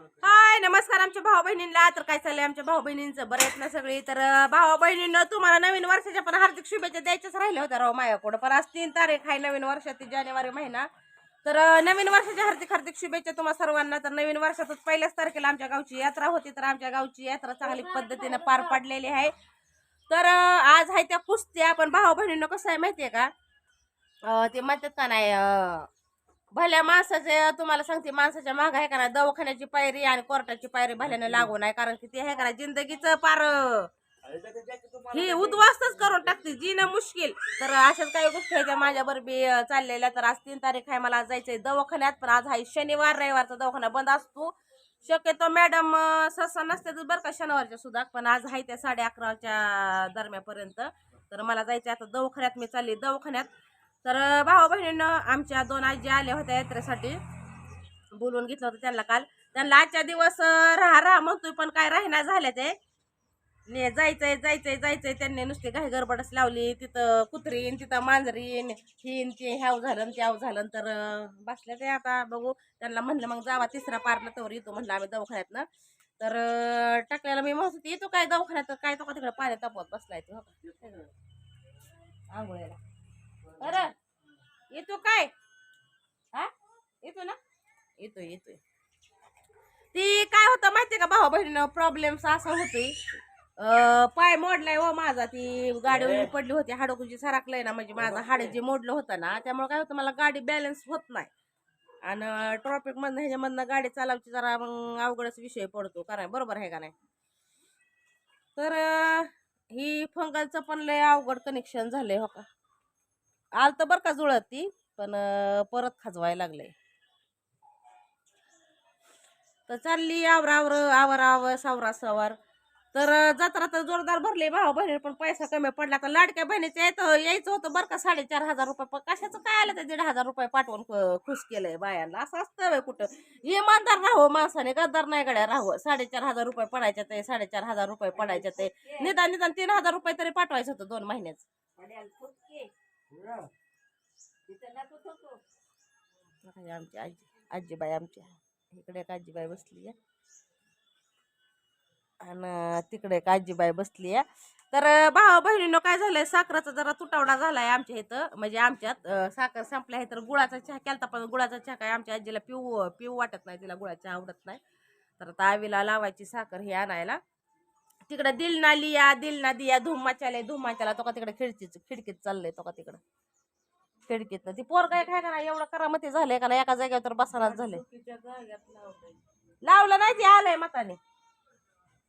हाय नमस्कार आमच्या भाऊ बहिणींना. तर काय चाललंय आमच्या भाऊ बहिणींचं? बरं आहेत ना सगळी? तर भाऊ बहिणींना तुम्हाला नवीन वर्षाच्या पण हार्दिक शुभेच्छा द्यायच्याच राहिल्या होत्या राव माझ्याकडं पण आज तीन तारीख आहे नवीन वर्षाची जानेवारी महिना. तर नवीन वर्षाच्या हार्दिक हार्दिक शुभेच्छा तुम्हा सर्वांना. तर नवीन वर्षातच पहिल्याच तारखेला आमच्या गावची यात्रा होती. तर आमच्या गावची यात्रा चांगली पद्धतीनं पार पडलेली आहे. तर आज आहे त्या कुस्त्या. पण भाऊ बहिणींना कसं आहे माहितीये का? ते म्हणतात का नाही भल्या माणसाचे तुम्हाला सांगते माणसाच्या माग आहे का ना दवाखान्याची पायरी आणि कोर्टाची पायरी भल्यानं लागू नाही कारण की ते आहे का ना जिंदगीचं पार. ही उद्ध्वस्तच करून टाकते जीणं मुश्किल. तर अशाच काही गोष्टी आहेत माझ्या बरोबी चाललेल्या तर आज तीन तारीख आहे मला जायचंय दवाखान्यात पण आज आहे शनिवार रविवारचा दवाखाना बंद असतो. शक्यतो मॅडम नसते तर बरं का शनिवारच्या सुद्धा पण आज आहे त्या साडे अकराच्या दरम्यापर्यंत तर मला जायचं आता दवाखान्यात मी चालली दवाखान्यात. तर भाऊ बहिणीनं आमच्या दोन आजी आल्या होत्या यात्रेसाठी. बोलवून घेतलं होतं त्यांना काल. त्यांना आजच्या दिवस राहा राहा म्हणतोय पण काय राहिना झाल्या ते. ने जायचंय जायचंय जायचंय. त्यांनी नुसती काही गडबडच लावली. तिथं कुत्रीन तिथं मांजरीन. हिन ते ह्याव झालं त्याव झालं तर बसल्या ते आता. बघू. त्यांना म्हणलं मग जावा तिसरा पारला तर येतो म्हणलं आम्ही दवाखान्यात ना तर टाकल्याला मी म्हणत होती येतो काय दवाखान्यात? काय तो का तिकडे पाण्यात तापवत बसलाय तो? आंघोळ्याला बरं. येतो काय? हा? येतो ना? येतोय येतोय. ती काय होतं माहितीये का भावा बहिणीनं प्रॉब्लेम्स असं होतोय. पाय मोडलाय व माझा ती गाडीवर पडली होती हाडकुजी सरकलंय ना म्हणजे माझं हाड जे मोडलं होतं ना त्यामुळे काय होतं मला गाडी बॅलन्स होत नाही. आणि ट्रॉफिक मधनं ह्याच्यामधनं गाडी चालवायची जरा मग अवघडच विषय पडतो कारण बरोबर आहे का नाही? तर ही फंगलचं पण लय अवघड कनेक्शन झालंय हो का? आलतं बरं का जुळत ती पण परत खाजवायला लागलंय तर चालली आवरावर आवर आवर सावरा सवार तर जत्रा तर जोरदार भरली भाऊ बहिणी पण पैसा कमी पडला. तर लाडक्या बहिणीचं येत यायचं होतं बरं का साडेचार हजार रुपये पण कशाचं काय आलं ते दीड हजार रुपये पाठवून खुश केलंय बायांना. असं असतं कुठं. इमानदार राहावं माणसाने गद्दार नाही गड्या राहावं. साडेचार हजार रुपये पडायच्या ते साडेचार हजार रुपये पडायच्या ते. निदान निदान तीन हजार रुपये तरी पाठवायचं होतं दोन महिन्याच. आमची आजी आजीबाई आमची इकडे एक आजीबाई बसली आहे. आणि तिकडे एक आजीबाई बसली आहे. तर भावा बहिणीनं काय झालंय? साखराचा जरा तुटवडा झालाय आमच्या इथं. म्हणजे आमच्यात साखर संपल्या आहे तर गुळाचा चहा केलता पण गुळाचा चहा काय आमच्या आजीला पिऊ पिऊ वाटत नाही तिला गुळाचा चहा आवडत नाही. तर आता आवीला लावायची साखर हे आणायला. तिकडं दिलना लिया दिलना दिया धूम मचाले धूम मचाला तो का तिकडे खिडकीच खिडकीत चाललंय तो का तिकडं. खिडकीत. ती पोर काय काय का नाही एवढं करामती झालंय का एका जागेवर तर बसानाच झालंय. लावलं नाही ते आलंय मताने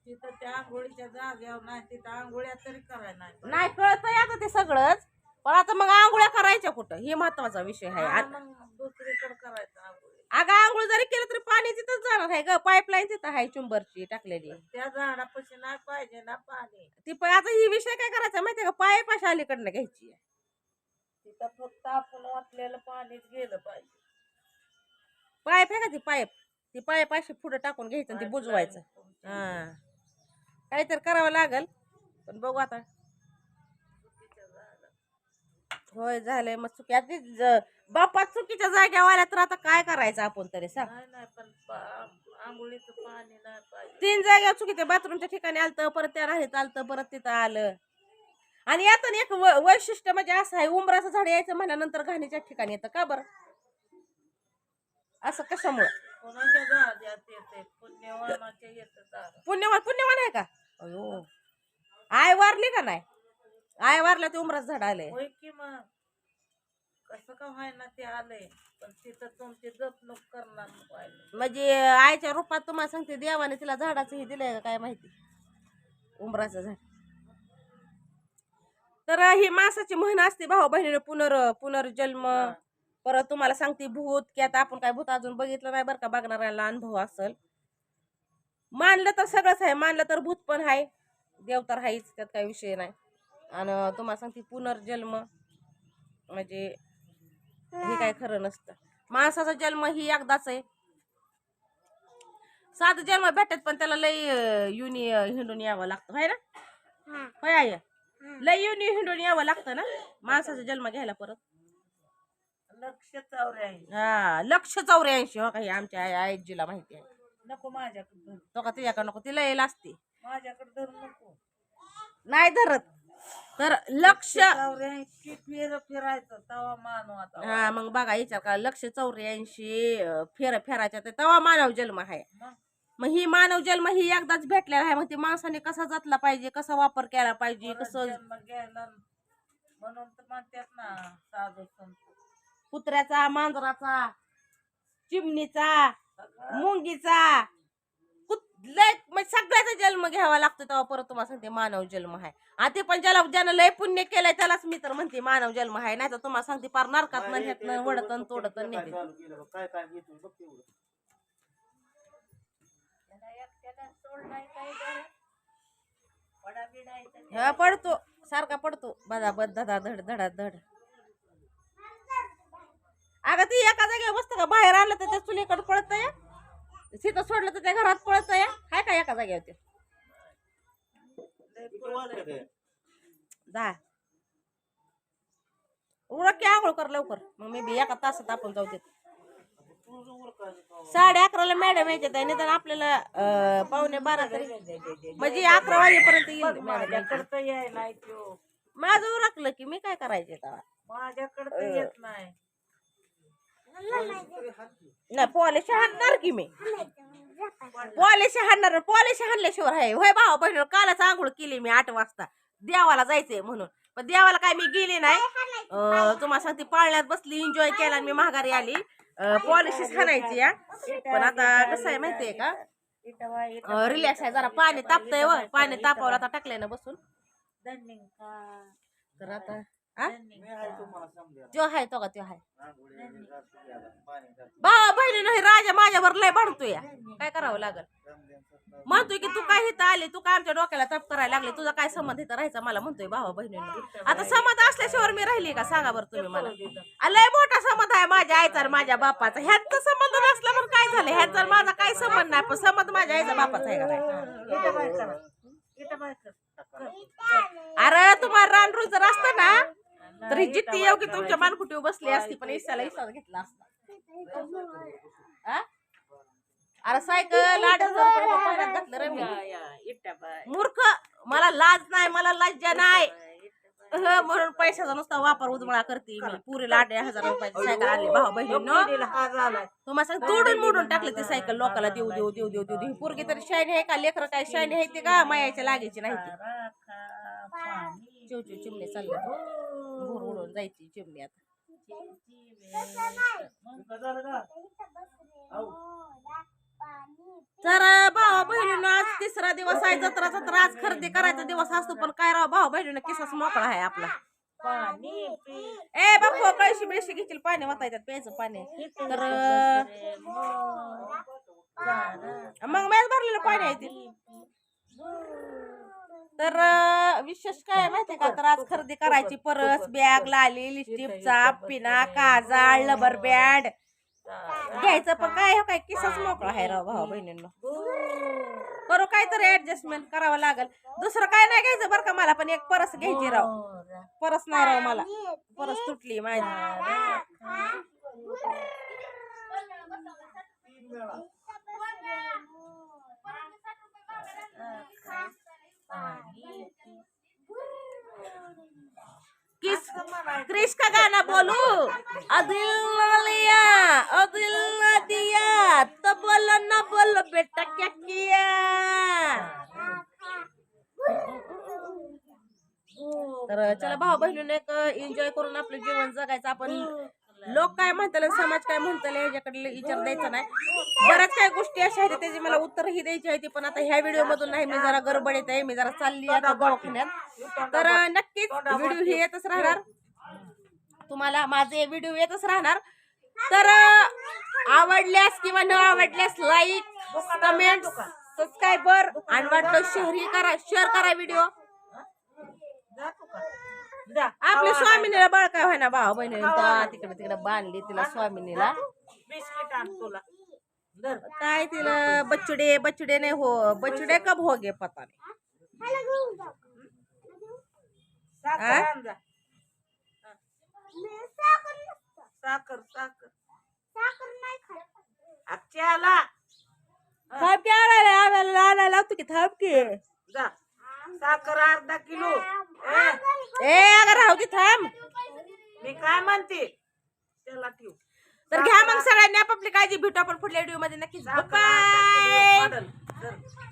तिथं त्या आंघोळीच्या जागेवर नाही तिथं आंघोळ्या तरी करायला नाही नाही कळतंय आता ते सगळंच पण आता मग आंघोळ्या करायच्या कुठं? हे महत्त्वाचा विषय आहे. दुसरीकडे करायचं आंघोळी. अगं आंघोळ जरी केलं तरी पाणी तिथंच जाणार आहे ग. पाईपलाईन तिथं आहे चुंबरची टाकलेली. त्या झाडापाशी नाही पाहिजे ना पाणी. ती पण आता ही विषय काय करायचा माहितीये का? पाईप अशा अलीकडनं घ्यायची तिथं फक्त आपण वाटलेलं पाणीच गेलं पाहिजे. पाईप आहे का ती पाईप? ती पाईप अशी पुढे टाकून घ्यायचं आणि ती बुजवायचं. हा. काहीतरी करावं लागल. पण बघू आता. होय झालंय. मग चुकी ज- बापात चुकीच्या जाग्यावर आल्या तर आता काय करायचं आपण तरी सांग. नाही नाही पण पा- आंघोळीचं पाणी नाही पाहिजे. तीन जाग्यावर चुकी ते बाथरूमच्या ठिकाणी आलतं परत त्या राहीत आलतं परत तिथं आलं. आणि यातून एक व- वैशिष्ट्य म्हणजे असं आहे उंबराचं झाड यायचं म्हणल्यानंतर घाणीच्या ठिकाणी येतं का बरं? असं कशामुळं? कोणाच्या जाग्यात येते? पुण्यवानाच्या येतं झाड. पुण्यवान पुण्यवान आहे का? अयो. आय वारली का नाही? आय वारला ते उमराचं झाड आलंय होय की मग. कसं का व्हायना ते आलंय पण तिथं तुमची जपणूक करणार म्हणजे आईच्या रूपात तुम्हाला सांगते देवाने तिला झाडाचं हे दिलंय का काय माहिती? उमराचं झाड. तर ही माणसाची म्हण असते भाऊ बहिणीने पुनर पुनर्जन्म. परत तुम्हाला सांगते भूत की आता आपण काय भूत अजून बघितलं नाही बरं का बघणाऱ्याला अनुभव असेल. मानलं तर सगळंच आहे मानलं तर भूत पण आहे. देव तर आहेच त्यात काही विषय नाही. आणि तुम्हाला सांगते पुनर्जन्म म्हणजे हे काय खरं नसतं. माणसाचा जन्म ही एकदाच आहे. साधा जन्म भेटत पण त्याला लय अं, युनी हिंडून यावं लागतं. होय ना? होय आई? लय युनी हिंडून यावं लागतं ना माणसाचा जन्म घ्यायला परत. लक्ष चौऱ्याऐंशी हा लक्ष चौऱ्याऐंशी हो काही आमच्या आई आजीला माहिती आहे. नको माझ्याकडे तो का तिच्याकडे नको तिला येईल असते माझ्याकडे धर नको. नाही धरत. तर लक्ष चौऱ्याऐंशी फेर फिरायचं तवा मानव आता. हा मग बघा विचार का लक्ष चौऱ्याऐंशी फेर फेरायच्या ते तेव्हा मानव जन्म आहे. मग? ही मानव जन्म ही एकदाच भेटलेला आहे. मग ती माणसाने कसा जतला पाहिजे? कसा वापर केला पाहिजे? कसं घ्यायला म्हणून तर म्हणतात ना साधू संत. कुत्र्याचा मांजराचा चिमणीचा मुंगीचा लय म्हणजे सगळ्याचा जन्म घ्यावा लागतो तेव्हा परत तुम्हाला सांगते मानव जन्म आहे. आणि ते पण ज्याला ज्यानं लय पुण्य केलंय त्यालाच मी तर म्हणते मानव जन्म आहे. नाही तर तुम्हाला सांगते पार नरकात न ह्यातनं वडतन तोडतन नेते काय काय घेतो बघ तेवढं. हा पडतो. सारखा पडतो. बदा बद धडा धड धडा धड. अगं ती एका जागेवर बसतं का? बाहेर आलं तर त्या चुलीकडे पळत या तिथं सोडलं तर त्या घरात पळत या. हाय का एका जागेवर ते? जा. उरक की आंघोळ कर लवकर. मग मी बी एका तासात आपण जाऊ देत? साडे अकराला मॅडम यायच्यात आहे निदान आपल्याला अं, पावणे बारा तरी. म्हणजे अकरा वाजेपर्यंत येईल मॅडम माझ्याकडे तर याय नाही तो माझं उरकलं की मी काय करायचे तेव्हा? माझ्याकडे तर येत नाही. नाही पॉलिश हाणणार की मी? पॉलिश हाणणार पॉलिश हाणल्याशिवाय आहे. होय भाऊ बहिणी कालच आंघोळ केली मी आठ वाजता. देवाला जायचंय म्हणून. पण देवाला काय मी गेली नाही. तुम्हाला सांगते पाळण्यात बसली एन्जॉय केला आणि मी माघारी आली. पॉलिशच हाणायची या पण आता कसं आहे माहितीये का? रिलॅक्स आहे जरा पाणी तापतंय व. पाणी तापावलं आता टाकलंय ना बसून. तर आता हा? समजायला. जो आहे तो का तो आहे. भावा बहिणी नाही राजा माझ्यावर लय भांडतोय या. काय करावं लागल? म्हणतोय की तू काय इथं आली तू काय आमच्या डोक्याला तप करायला लागले तुझा काय संबंध इथं राहायचा? मला म्हणतोय भावा बहिणींनी आता संबंध असल्याशिवाय मी राहिली का? सांगा बरं तुम्ही मला. लय मोठा संबंध आहे माझ्या आईचा आणि माझ्या बापाचा. ह्याचा संबंध नसला पण काय झालं? ह्याचा माझा काय संबंध नाही पण संबंध माझ्या आईचा बापाचा आहे का अरे तुम्हाला रानरू जर असतं ना? तर ही जित्ती येऊ की तुमच्या मानकुटीवर बसली असती पण इसाला इसाच घेतला असता? अरे सायकल आठ हजार घातलं रे मी. मूर्ख मला लाज नाही मला लज्जा नाही. म्हणून पैशाचा नुसता वापर उदमळा करते मी. पुरीला आठ हजार रुपयाची सायकल भाऊ हा झालाय. तुम्हाला सांग तोडून मोडून टाकले ते सायकल लोकाला देऊ देऊ देऊ देऊ देऊ देऊ. पोरगी तरी शायनी आहे का? लेकर काय शायनी आहे ते का? मायाच्या लागायची नाही ती. चिमणे चालले. भूर जायची चिमणी आता. तर भावा बहिणीनं आज तिसरा दिवस आहे जत्रा जत्रा आज खरेदी करायचा दिवस असतो पण काय राव भाऊ बहिणीनं किसाच मोकळा आहे आपला. ए बापू कळशी मिळशी घेतील पाणी वाचायच्यात प्यायचं पाणी. तर मग मॅच भरलेलं पाणी आहे ते. तर विशेष काय माहितीये का? तर आज खरेदी करायची परस बॅग लाली लिपस्टिपचा पिना काजाळ लबर बँड. घ्यायचं पण काय हो काय किसाच मोकळा आहे राव भाऊ बहिणींनो. करू काहीतरी ऍडजस्टमेंट करावं लागल. दुसरं काय नाही घ्यायचं बरं का मला पण एक परस घ्यायची राव. परस नाही राव मला. परस तुटली माझी किस क्रिश का गाना बोलू? अदिल लिया अदिल दिया तो बोलो न बोलो बेटा क्या किया? तर चला भाऊ बहिणीने एन्जॉय करून आपलं जीवन जगायचं. आपण लोक काय म्हणतात समाज काय म्हणताल याच्याकडे विचार द्यायचा नाही. बऱ्याच काही गोष्टी अशा आहेत त्याची मला उत्तरही द्यायची आहे पण आता ह्या व्हिडिओ मधून नाही मी जरा गडबडीत आहे मी जरा चालली आता दवाखान्यात. तर नक्कीच व्हिडिओ हे येतच राहणार. तुम्हाला माझे व्हिडिओ येतच राहणार. तर आवडल्यास किंवा न आवडल्यास लाईक कमेंट सबस्क्राईबर आणि वाटलं शहरी करा शेअर करा व्हिडिओ आपल्या स्वामिनीला बळ काय व्हायना भाऊ बहिणी तिकडे तिकडे बांधली तिला स्वामिनीला. काय तिला? बच्चुडे बच्चुडे नाही हो बच्चुडे कब हो? गे पता नाही साखर आ? आण जा साखर साखर आजच्याला खा लावतो की थांब की जा साखर अर्धा किलो. ए, ए अगं राहू दे थांब. मी काय म्हणते? त्याला ठेव. तर घ्या मग सगळ्यांनी आपापली काळजी भेटू आपण पुढल्या व्हिडिओमध्ये. नक्कीच. साखर बाय किलो.